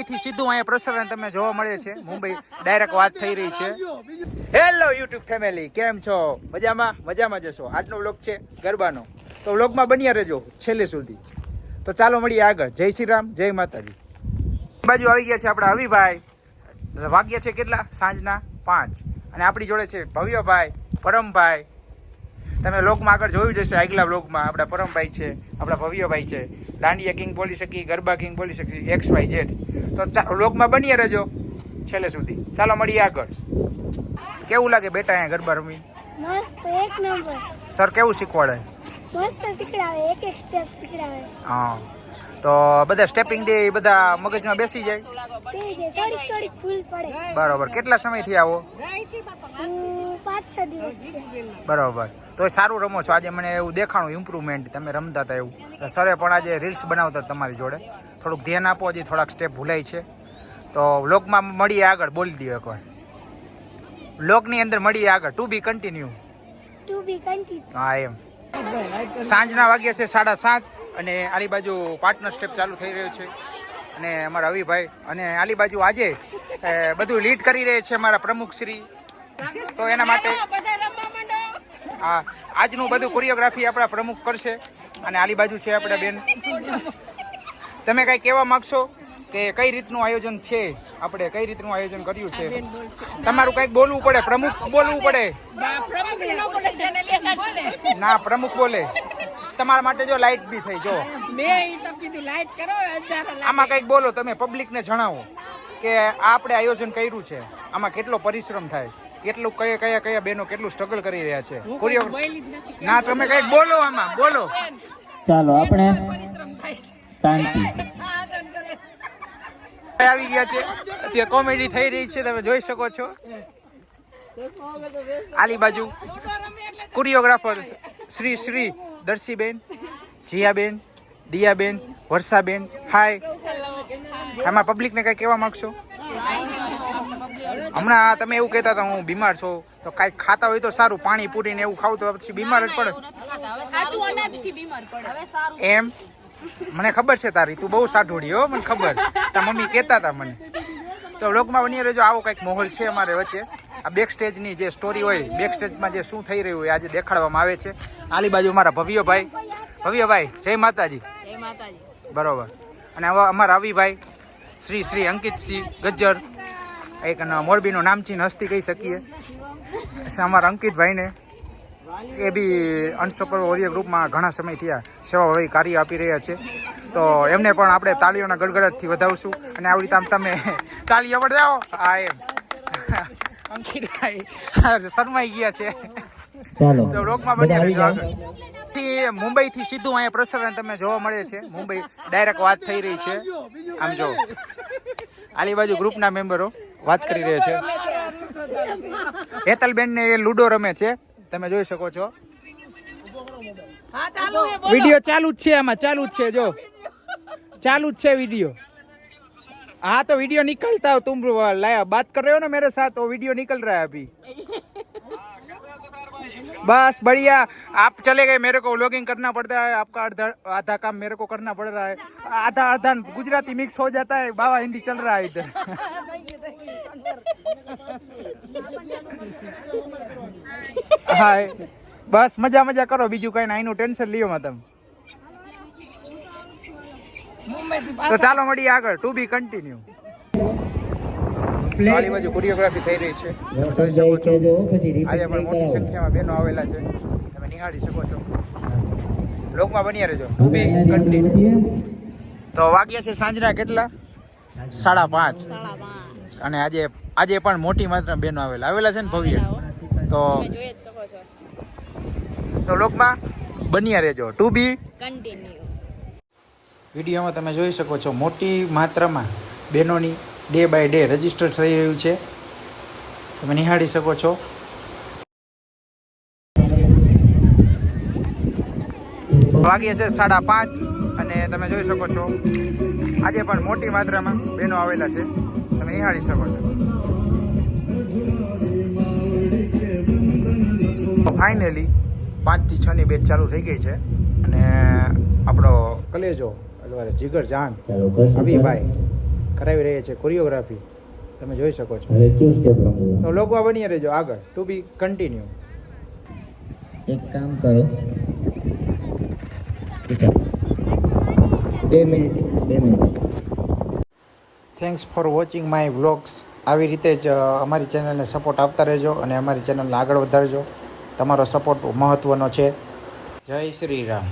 મુંબઈથી સીધું અહીંયા પ્રસારણ તમે જોવા મળે છે. મુંબઈ ડાયરેક્ટ વાત થઈ રહી છે. હેલો યુટ્યુબ ફેમિલી કેમ છો? મજામાં? મજામાં જશો આજનો વ્લોગ છે ગરબાનો. તો વ્લોગમાં બન્યા રહેજો છેલ્લે સુધી. તો ચાલો મળીએ આગળ. જય શ્રી રામ, જય માતાજી. બાજુ આવી ગયા છે આપણા હવીભાઈ. વાગ્યા છે કેટલા? સાંજના પાંચ. અને આપણી જોડે છે ભવ્યભાઈ, પરમભાઈ તમે લોકમાં આગળ જોયું જશે આગલા બ્લોગમાં આપણા પરમભાઈ છે આપણા ભવ્યભાઈ છે. દાંડિયા કિંગ બોલી શકી ગરબા કિંગ બોલી શકી એક્સ વાય ઝેડ તો લોકમાં બની રહેજો છેલ્લે સુધી. ચાલો મળીએ આગળ. કેવું લાગે બેટા અહીંયા ગરબા રમી સર કેવું શીખવાડે? મસ્ત શીખડાવે એક એક સ્ટેપ શીખડાવે. હા. તો બધા સ્ટેપિંગ દે એ બધા મગજમાં બેસી જાય? થોડીક થોડીક ભૂલ પડે. બરોબર. કેટલા સમયથી આવો? પાંચ છ દિવસ બરોબર. તો સારું રમો છો. આજે મને એવું દેખાણું ઇમ્પ્રુવમેન્ટ તમે રમતા હતા એવું. સરે પણ આજે રીલ્સ બનાવતા તમારી જોડે. થોડુંક ધ્યાન આપો હજી થોડાક સ્ટેપ ભૂલાય છે. તો વ્લોગમાં મળીએ આગળ બોલી દો એકવાર. વ્લોગની અંદર મળીએ આગળ to be continue to be continue હા એમ. સાંજના વાગ્યા છે સાડા સાત અને આલી બાજુ પાર્ટનર સ્ટેપ ચાલુ થઈ રહ્યો છે. અને અમારા રવિભાઈ અને આલી બાજુ આજે બધું લીડ કરી રહે છે અમારા પ્રમુખ શ્રી. તો એના માટે હા આજનું બધું કોરિયોગ્રાફી આપણા પ્રમુખ કરશે. અને આલી બાજુ છે આપણા બેન. તમે કાંઈ કહેવા માગશો કે કઈ રીતનું આયોજન છે? આપણે કઈ રીતનું આયોજન કર્યું છે? તમારું કંઈક બોલવું પડે પ્રમુખ બોલવું પડે? ના પ્રમુખ બોલે. તમારા માટે જો લાઈટ બી થઈ જો. આમાં કંઈક બોલો તમે પબ્લિકને જણાવો કે આપણે આયોજન કર્યું છે. આમાં કેટલો પરિશ્રમ થાય? કેટલું કયા કયા કયા બહેનો કેટલું સ્ટ્રગલ કરી રહ્યા છે? ના તમે કંઈક બોલો આમાં બોલો. ચાલો આપણે શાંતિ. આવી ગયા છે. અત્યારે કોમેડી થઈ રહી છે તમે જોઈ શકો છો. આલી બાજુ. કોરિયોગ્રાફર શ્રી શ્રી દર્શીબેન જીયાબેન દિયાબેન વર્ષાબેન. હાય આમાં પબ્લિકને કંઈ કહેવા માગશો? હમણાં તમે એવું કહેતા હતા હું બીમાર છું. તો કાંઈક ખાતા હોય તો સારું પાણી પૂરીને એવું ખાવ તો પછી બીમાર જ પડે. એમ? મને ખબર છે તારી તું બહુ સાઢોડી હો મને ખબર. તા મમ્મી કહેતા હતા મને. તો લોકમાં બની રહેજો આવો કંઈક માહોલ છે અમારે વચ્ચે. આ બેક સ્ટેજની જે સ્ટોરી હોય બેક સ્ટેજમાં જે શું થઈ રહ્યું હોય આજે દેખાડવામાં આવે છે. આલી બાજુ અમારા ભવ્યભાઈ. ભવ્યભાઈ જય માતાજી. બરોબર. અને હવે અમારા રવિભાઈ શ્રી શ્રી અંકિતસિંહ ગજ્જર એક ન- મોરબીનું નામચીન હસ્તી કહી શકીએ. અમારા અંકિતભાઈને એ બી અનસફળ વોરિયર ગ્રુપમાં ઘણા સમય થયા સેવાભાવી કાર્ય આપી રહ્યા છે. તો એમને પણ આપણે તાળીઓના ગડગડાટથી વધાવશું અને આવી રીતે આમ તમે તાલીઓ વડાવો હા એમ. અંકિતભાઈ શરમાઈ ગયા છે. તો આવી રહેજો જાઓ. આગળથી સીધું અહીંયા પ્રસારણ તમે જોવા મળે છે. મુંબઈ ડાયરેક્ટ વાત થઈ રહી છે. આમ જો. આલી બાજુ ગ્રુપના મેમ્બરો વાત કરી રહ્યા છે. હેતલબેન ને એ લુડો રમે છે. તમે જોઈ શકો છો વિડિયો ચાલુ જ છે આમાં ચાલુ જ છે જો ચાલુ જ છે વિડિયો हाँ तो वीडियो निकलता हो तुम लाया बात कर रहे हो ना मेरे साथ वो वीडियो निकल रहा है अभी बस बढ़िया आप चले गए मेरे को व्लॉगिंग करना पड़ता है आपका आधा आधा काम मेरे को करना पड़ रहा है आधा आधा गुजराती मिक्स हो जाता है बाबा हिंदी चल रहा है इधर હા બસ મજા મજા કરો બીજું કઈ ના એનું ટેન્શન લ્યો માં તમે તો ચાલો મળીએ આગળ ટુ બી કન્ટિન્યુ આલી બાજુ કોરિયોગ્રાફી થઈ રહી છે. જોઈ શકો છો આજે પણ મોટી સંખ્યામાં બહેનો આવેલા છે. તમે નિહાળી શકો છો. લોકમાં બન્યા રહેજો. ટુ બી કન્ટિન્યુ તો વાગ્યા છે સાંજના કેટલા? સાડા પાંચ. અને આજે આજે પણ મોટી માત્રામાં બહેનો આવેલા. આવેલા છે ને ભવ્ય? તો જોઈ જ શકો છો. તો લોકમાં બન્યા રહેજો. ટુ બી કન્ટિન્યુ વિડીયોમાં તમે જોઈ શકો છો મોટી માત્રામાં બહેનોની ડે બાય ડે રજિસ્ટર થઈ રહ્યું છે. તમે નિહાળી શકો છો. વાગ્યે છે સાડા પાંચ અને તમે જોઈ શકો છો આજે પણ મોટી માત્રામાં બહેનો આવેલા છે. તમે નિહાળી શકો છો. ફાઇનલી પાંચથી છની બેચ ચાલુ થઈ ગઈ છે અને આપણો કલેજો અથવા જીગર જાન અભિભાઈ કરાવી રહ્યા છે કોરિયોગ્રાફી તમે જોઈ શકો છો. તો લોકો બની રહેજો આગળ. ટુ બી કન્ટિન્યુ એક કામ કરો. બે મિનિટ બે minute. Thanks for watching my vlogs આવી રીતે જ અમારી ચેનલને સપોર્ટ આપતા રહેજો અને અમારી ચેનલને આગળ વધારજો. તમારો સપોર્ટ મહત્ત્વનો છે. જય શ્રી રામ.